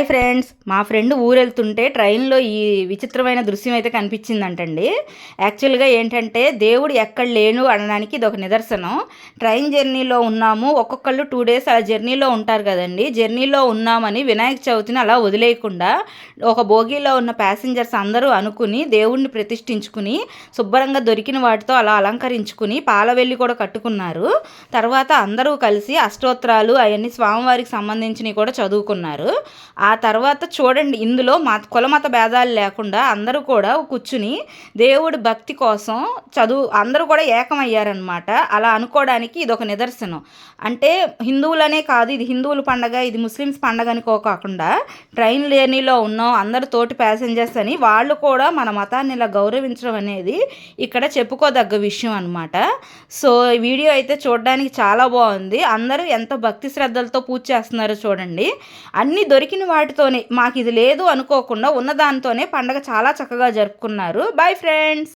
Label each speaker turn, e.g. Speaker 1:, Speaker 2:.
Speaker 1: Hi friends. మా friend ఊరెళ్తుంటే ట్రైన్లో ఈ విచిత్రమైన దృశ్యం అయితే కనిపించిందంటండి. యాక్చువల్గా ఏంటంటే దేవుడు ఎక్కడ లేను అనడానికి ఇది ఒక నిదర్శనం. ట్రైన్ జర్నీలో ఉన్నాము. ఒక్కొక్కళ్ళు టూ డేస్ అలా జర్నీలో ఉంటారు కదండి. జర్నీలో ఉన్నామని వినాయక చవితిని అలా వదిలేయకుండా ఒక బోగీలో ఉన్న ప్యాసింజర్స్ అందరూ అనుకుని దేవుడిని ప్రతిష్ఠించుకుని శుభ్రంగా దొరికిన వాటితో అలా అలంకరించుకుని పాలవెల్లి కూడా కట్టుకున్నారు. తర్వాత అందరూ కలిసి అష్టోత్తరాలు అవన్నీ స్వామివారికి సంబంధించినవి కూడా చదువుకున్నారు. ఆ ఆ తర్వాత చూడండి ఇందులో మత కులమత భేదాలు లేకుండా అందరూ కూడా కూర్చుని దేవుడి భక్తి కోసం చదువు అందరూ కూడా ఏకమయ్యారనమాట అలా అనుకోవడానికి ఇది ఒక నిదర్శనం. అంటే హిందువులనే కాదు ఇది హిందువుల పండగ ఇది ముస్లిమ్స్ పండగ అనుకోకుండా ట్రైన్ లేనీలో ఉన్నాం అందరు తోటి ప్యాసింజర్స్ అని వాళ్ళు కూడా మన మతాన్ని ఇలా గౌరవించడం అనేది ఇక్కడ చెప్పుకోదగ్గ విషయం అనమాట సో ఈ వీడియో అయితే చూడడానికి చాలా బాగుంది. అందరూ ఎంతో భక్తి శ్రద్ధలతో పూజ చేస్తున్నారో చూడండి. అన్నీ దొరికిన వాటితోనే మాకు ఇది లేదు అనుకోకుండా ఉన్న దానితోనే పండగ చాలా చక్కగా జరుపుకున్నారు. Bye friends